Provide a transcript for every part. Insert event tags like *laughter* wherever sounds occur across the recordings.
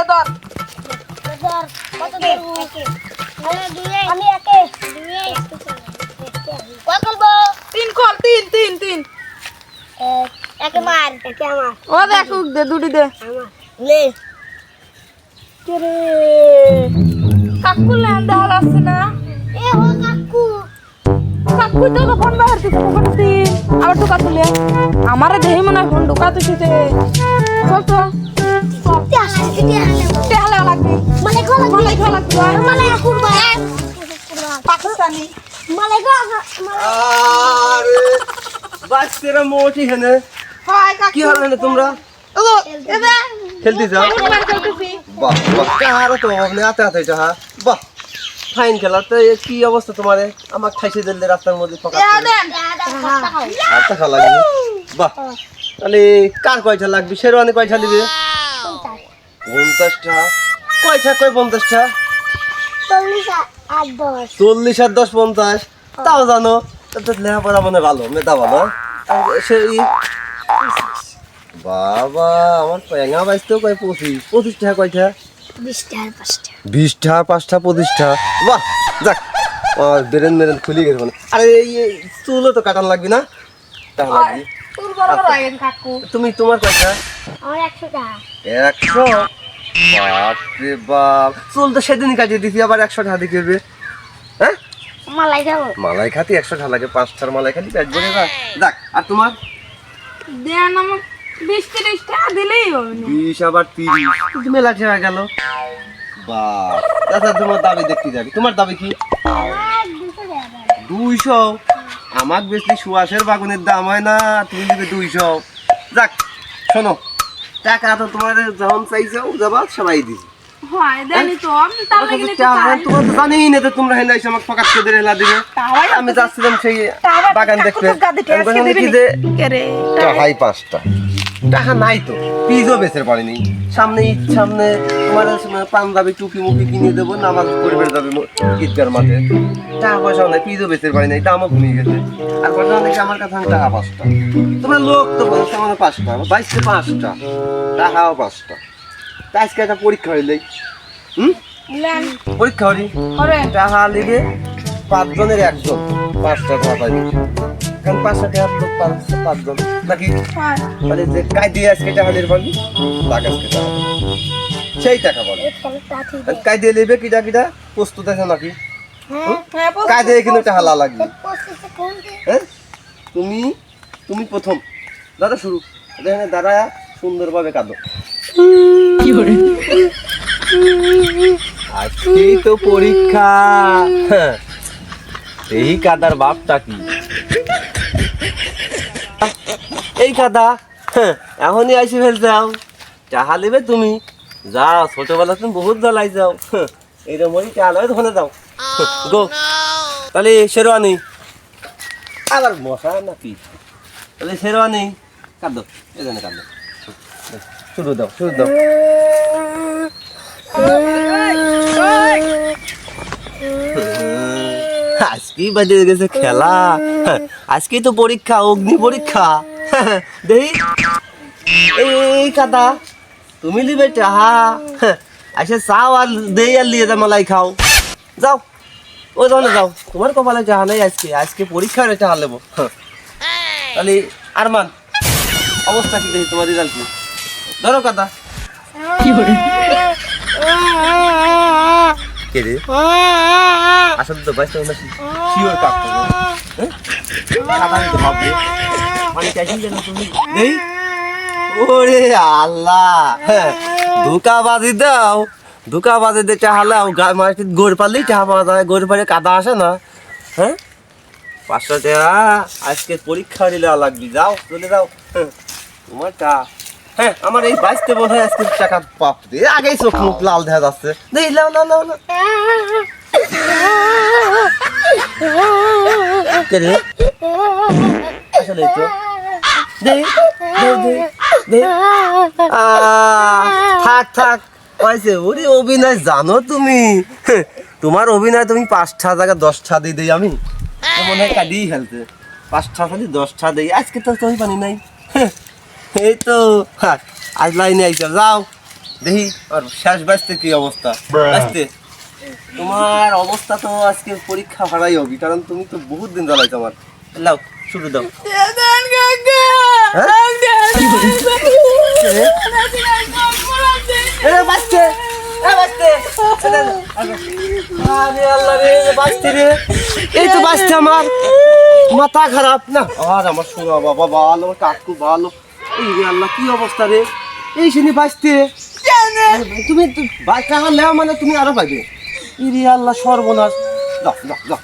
তাহলে ধর। আমার ও লে রে কাকু দেওয়া আসছে না? এ কাকু কাকু ফোন বাহার দিছে ফোন দিন আবার ঢুকা তুলে আমারে দেহি মনে হয় ফোন ঢুকা তুলছে চল। লাগবে। গো লাগবে। কুরবা পাকিস্তানি। গো আরে মোটি হেনে। হয় কাকু। কি হলো হেনে তোমরা? ও এবে খেলতে যাও বাহ তো যাহা। বাহ। ফাইন খেলা। তো কি অবস্থা তোমারে? আমার খাইছে দিলে রাস্তার মধ্যে লাগবে। বাহ। তাহলে কার কয়টা লাগবে? শেরওয়ানি কয়টা দিবে? পঞ্চাশটা? কয়টা? কয় পঞ্চাশটা? চল্লিশ আর দশ। পঞ্চাশ? তাও জানো তা তো লেখাপড়া মনে ভালো মেধা ভালো। সেই বাবা আমার পেঙা বাইসতেও কয় পঁচিশ? পঁচিশ টাকা কয়টা বিশ পাঁচটা। বিশটা পাঁচটা পঁচিশটা। বাহ যাক বেরেন মেরেন খুলি গেছে মানে। আরে চুলও তো কাটান লাগবে না? টাকা লাগবে কাকু তুমি তোমার আমার একশো টাকা একশো? বাপরে বাপ। চুল তো সেদিনই কাটিয়ে দিছি আবার একশো টাকা দিয়ে করবে হ্যাঁ? মালাই যাব মালাই খাতি একশো টাকা লাগে পাঁচটার মালাই খাতি পেট ভরে খা। যাক আর তোমার? দেন আমার বিশ তিরিশ টাকা দিলেই হবে বিশ আবার তিরিশ। মেলা টাকা গেল। বাপ। দাদা তোমার দাবি দেখতে যাবি। তোমার দাবি কি? দুইশো? আমার বেশি সুয়াশের বাগুনের দাম হয় না তুমি দিবে দুইশো। যাক শোনো টাকা তো তোমার যখন চাইছো যাবা সবাই দিছি। হয় দেনি তো আমি আমাকে যাচ্ছিলাম সেই বাগান দেখতে। টাকাই পাঁচটা। টাকা নাই তো পিজও বেচের পারিনি সামনে ঈদ সামনে তোমার পাঞ্জাবি টুপি মুপি কিনে দেবো নামাজ পড়বে যাবে ঈদগার মাঠে। টাকা পয়সাও নাই পিজও বেচের পারি নাই দামও কমে গেছে। আর বর্তমান দেখি আমার কাছে টাকা পাঁচটা। তোমরা লোক তো বলছো আমার পাঁচটা বাইশে পাঁচটা টাকাও পাঁচটা। তা আজকে একটা পরীক্ষা হইলে হুম? পরীক্ষা হলি? টাকা লিগে পাঁচজনের একজন পাঁচটা টাকা পাইনি। কারণ পাঁচটা টাকা লোক পাঁচ পাঁচজন নাকি? হয় মানে যে কাই আজকে টাকা পারবি তাকে আজকে টাকা সেই টাকা পাবি আর কাই দিয়ে নেবে কিটা কিটা প্রস্তুত আছে নাকি? হ্যাঁ কাই দিয়ে কিন্তু টাকা লা লাগবে। হ্যাঁ? তুমি তুমি প্রথম। দাদা শুরু। এখানে দাদা সুন্দরভাবে কাঁদো। আজকেই তো পরীক্ষা। হ্যাঁ। এই কাদার বাপটা কি? এই কাদা হ্যাঁ, এখনই আইসি ফেল যাও চাহা নেবে তুমি। যাও ছোটবেলা তুমি বহুত জ্বালাই যাও হ্যাঁ, এইরকম ওই চাল হয় ওখানে যাও গো। তাহলে শেরওয়ানি আবার মশা না কি? তাহলে শেরওয়ানি কাঁদো এই জন্য কাঁদো শুরু দাও শুরু দাও। আজকেই বাজে গেছে খেলা। হ্যাঁ, আজকেই তো পরীক্ষা অগ্নি পরীক্ষা। *laughs* দেখি এই কাদা তুমি লিবে চাহা হ্যাঁ, *laughs* আসে চাও আর দেই আর লিয়ে যা মালাই খাও। যাও ওই ধরনের যাও। তোমার কপালে চাহা নেই আজকে আজকে পরীক্ষার চাহা নেব। *laughs* তাহলে আরমান অবস্থা কি দেখি তোমার রেজাল্ট? কি ধরো কাদা। কে রে? আসলে তো বাইশ শিওর কাপ হ্যাঁ? কাদা নিতে ভাববে। তুমি ওরে আল্লাহ। হ্যাঁ ধোকাবাজি দাও। ধোকাবাজি দিয়ে চাহালাও গায়ে মাটি গোড় পারলেই চাহা পাওয়া যায় গোড় পারে কাদা আসে না। হ্যাঁ? পাঁচশো টাকা আজকে পরীক্ষা দিলে লাগবি। যাও চলে যাও। হ্যাঁ, তোমার হ্যাঁ আমার এই বাইশতে বোধ হয় আজকে টাকা পাপ। দিয়ে আগেই চোখ মুখ লাল দেখা যাচ্ছে। দেই লাও লাও লাও রে? আসলে তো। দেই দেই দেই আহ, থাক থাক। হয়েছে ওরে অভিনয় জানো তুমি? তোমার অভিনয় তুমি পাঁচটা জায়গা দশটা দিয়ে দিই আমি। মনে হয় কাটিয়েই ফেলতে পাঁচটা খালি দশটা দিই। আজকে তো তুমি পানি নাই। এই তো হ্যাঁ, আজ লাইনে আইসা যাও। দেখি আর শেষ বাঁচতে কি অবস্থা? বাঁচতে তোমার অবস্থা তো আজকে পরীক্ষা হারাই হবে কারণ তুমি তো বহুত দিন জ্বালাইছো আমার। লাও শুরু দাও। এই তো বাঁচতে আমার মাথা খারাপ না আর আমার শোনা বাবা ভালো কাকু ভালো এই রে আল্লাহ কি অবস্থা রে এই শুনি বাঁচতে তুমি বাচ্চা লেও মানে তুমি আরও পাইবে ইরে আল্লাহ সর্বনাশ যাও যাও যাও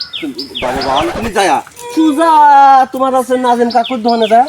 ভালো তুমি যায়া সুজা, তোমার আছে নাজেন কাকুর দোকানে যায়